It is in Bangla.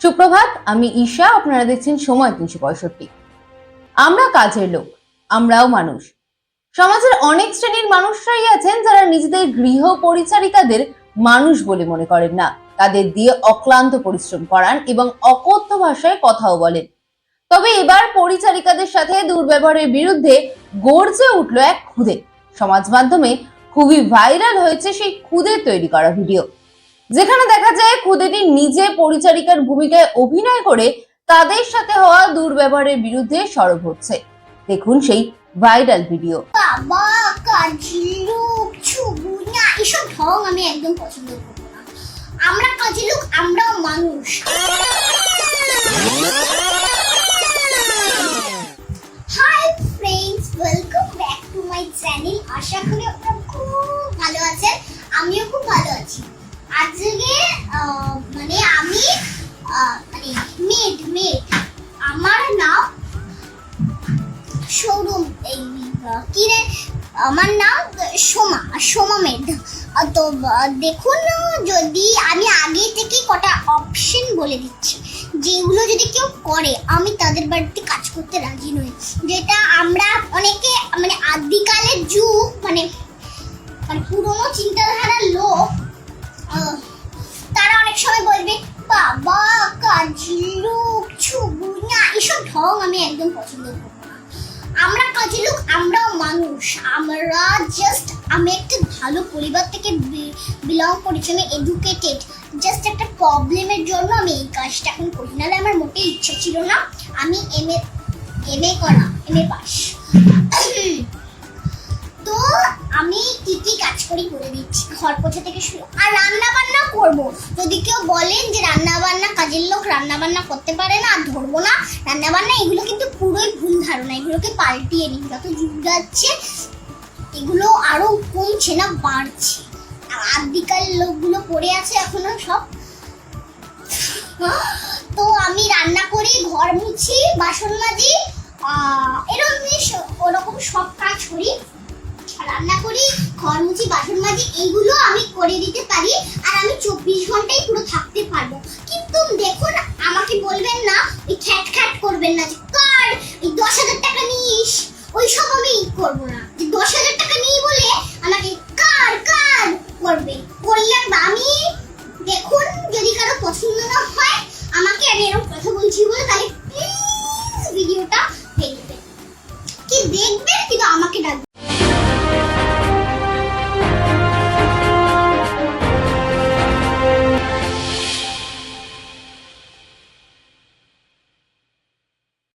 সুপ্রভাত, আমি ঈশা, আপনারা দেখছেন সময় তিনশো পঁয়ষট্টি। আমরা কাজের লোক, আমরাও মানুষ। সমাজের অনেক শ্রেণির মানুষরাই আছেন যারা নিজেদের গৃহ পরিচারিকাদের মানুষ বলে মনে করেন না। তাদের দিয়ে অক্লান্ত পরিশ্রম করান এবং অকথ্য ভাষায় কথাও বলেন। তবে এবার পরিচারিকাদের সাথে দুর্ব্যবহারের বিরুদ্ধে গর্জে উঠল এক খুদে সমাজ মাধ্যমে খুবই ভাইরাল হয়েছে সেই খুদের তৈরি করা ভিডিও। যেখানে দেখা যায় খুদেটি নিজে পরিচারিকার ভূমিকায় অভিনয় করে তাদের সাথে হওয়া দুর্ব্যবহারের বিরুদ্ধে সরব হচ্ছে। দেখুন সেই ভাইরাল ভিডিও। বাবা কাজের লোক, ছবু। এসব ঢং আমি একদম পছন্দ করব না। আমরা কাজের লোক, আমরাও মানুষ। Hi friends welcome back to my channel আশা করি আপনারা খুব ভালো আছেন। আমিও খুব ভালো আছি। আজকে মানে আমি মানে মেড মেড। আমার নাম শোরুম এই আহ, কি রে? আমার নাম সোমা সোমা আহ, তো দেখুন যদি আমি আগে থেকে কটা অপশন বলে দিচ্ছি যেগুলো যদি কেউ করে আমি তাদের বাড়িতে কাজ করতে রাজি নই। যেটা আমরা অনেকে মানে আদিকালের যুগ মানে মানে পুরোনো চিন্তাধারার এসব ঢং আমি একদম পছন্দ করব না আমরা কাজে লোক, আমরাও মানুষ। আমরা জাস্ট আমি একটা ভালো পরিবার থেকে বিলং করেছি, আমি এডুকেটেড জাস্ট একটা প্রবলেমের জন্য আমি এই কাজটা এখন করি। নাহলে আমার মোটেই ইচ্ছা ছিল না। আমি এম এ এম এ করা এম এ পাস। আমি কি কি কাজ করি করে দিচ্ছি। ঘর পোছা থেকে শুরু আর রান্না বান্না করব। যদি কেউ বলেন যে রান্না বান্না কাজের লোক রান্না বান্না করতে পারে না ধরবো না রান্না বান্না এগুলো কিন্তু পুরোই ভুল ধারণা। এগুলোকে পাল্টিয়ে নিন যত যুগ যাচ্ছে, এগুলো আরও কমছে না, বাড়ছে। আদিকাল লোকগুলো পড়ে আছে এখনও সব। তো আমি রান্না করি, ঘর মুছি, বাসন মাজি এরকম ওরকম সব কাজ করি। রান্না করি ঘর মুছি বাসন মাজি, এইগুলো আমি করে দিতে পারি আর আমি চব্বিশ ঘন্টাই পুরো থাকতে পারব। কিন্তু দেখুন, আমাকে বলবেন না ওই খ্যাট খ্যাট করবেন না যে, কার? এই দশ হাজার টাকা নিস? ওই সব আমি করব না। যে দশ হাজার টাকা নিই বলে আমাকে কার? কার? করবে। করলে আমি, দেখুন, যদি কারও পছন্দ না হয়, আমাকে আমি এরকম কথা বলছি বলে তাহলে